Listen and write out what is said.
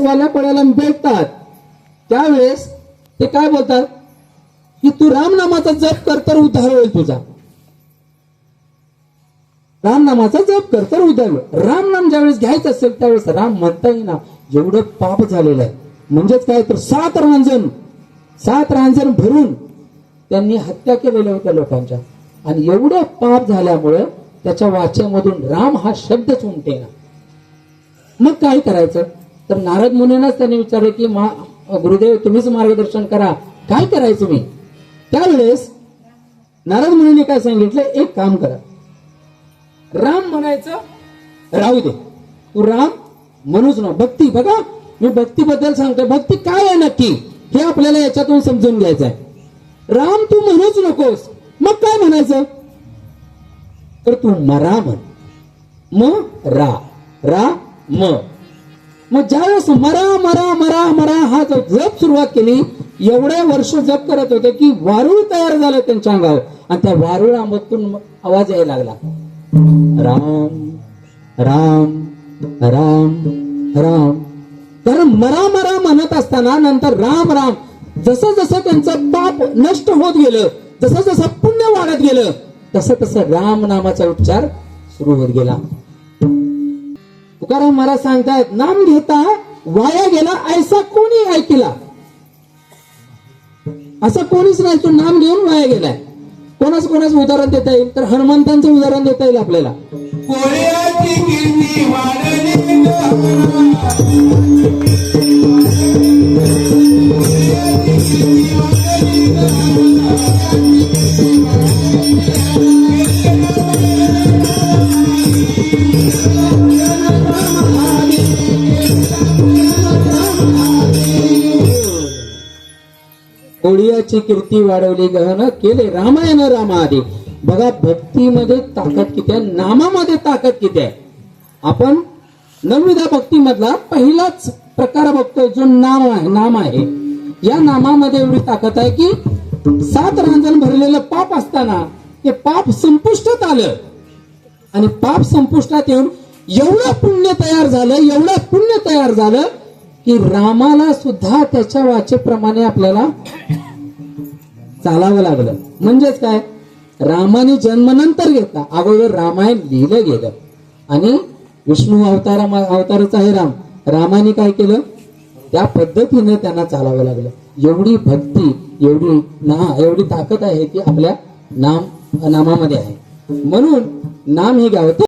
वाल्या पड्याला भेटतात त्यावेळेस ते काय बोलतात? की तू रामनामाचा जप कर तर उद्धार होईल तुझा. रामनामाचा जप कर तर उद्धार होईल. रामनाम ज्यावेळेस घ्यायचं असेल त्यावेळेस राम म्हणता येईना जेवढं पाप झालेलं आहे. म्हणजेच काय? तर सात रांजण सात रांजण भरून त्यांनी हत्या केलेल्या होत्या लोकांच्या. आणि एवढं पाप झाल्यामुळं त्याच्या वाचेमधून राम हा शब्दच उमटेना मग काय करायचं? तर नारद मुनींनाच त्यांनी विचारलं की मा गुरुदेव तुम्हीच मार्गदर्शन करा. काय करायचं मी त्यावेळेस नारद मुनीने काय सांगितलं? एक काम करा. राम म्हणायचं राहू दे. तू राम म्हणूच ना भक्ती. बघा मी भक्तीबद्दल सांगतोय. भक्ती काय आहे नक्की? हे आपल्याला याच्यातून समजून घ्यायचं आहे. राम तू म्हणूच नकोस. मग काय म्हणायचं? तर तू मरा म्हण. म? रा. रा म. मग ज्यावेळेस मरा मरा मरा मरा हा जो जप सुरुवात केली एवढ्या वर्ष जप करत होते की वारुळ तयार झालं त्यांच्या अंगावर. आणि त्या वारुळामधून आवाज यायला लागला. राम राम राम राम. तर मरा मरा म्हणत असताना नंतर राम राम. जसं जसं त्यांचं पाप नष्ट होत गेलं जसं जसं पुण्य वाढत गेलं तसं तसं राम नामाचा उच्चार सुरू होत गेला. तुकाराम महाराज सांगतायत नाम घेता वाया गेला ऐसा कोणी ऐकिला? असं कोणीच नाही तो नाम घेऊन वाया गेलाय. कोणाच कोणाचं उदाहरण देता येईल? तर हनुमंतांचं उदाहरण देता येईल आपल्याला. कोळ्याची ओडियाची कीर्ती वाढवली गहन केले. रामायण रामाआधी. बघा भक्तीमध्ये ताकद किती आहे. नामामध्ये ताकद किती आहे. आपण नवविधा भक्तीमधला पहिलाच प्रकार बघतोय जो नाम आहे नाम आहे. या नामामध्ये एवढी ताकद आहे की सात रांजण भरलेलं पाप असताना ते पाप संपुष्टात आलं. आणि पाप संपुष्टात येऊन एवढं पुण्य तयार झालं एवढं पुण्य तयार झालं की रामाला सुद्धा त्याच्या वाचेप्रमाणे आपल्याला चालावं लागलं. म्हणजेच काय? रामाने जन्म नंतर घेतला. अगोदर रामायण लिहिलं गेलं. आणि विष्णू अवतारा अवतारच आहे राम. रामाने काय केलं? त्या पद्धतीने त्यांना चालावं लागलं. एवढी भक्ती एवढी ना एवढी ताकद आहे की आपल्या नाम नामामध्ये आहे. म्हणून नाम हे गावते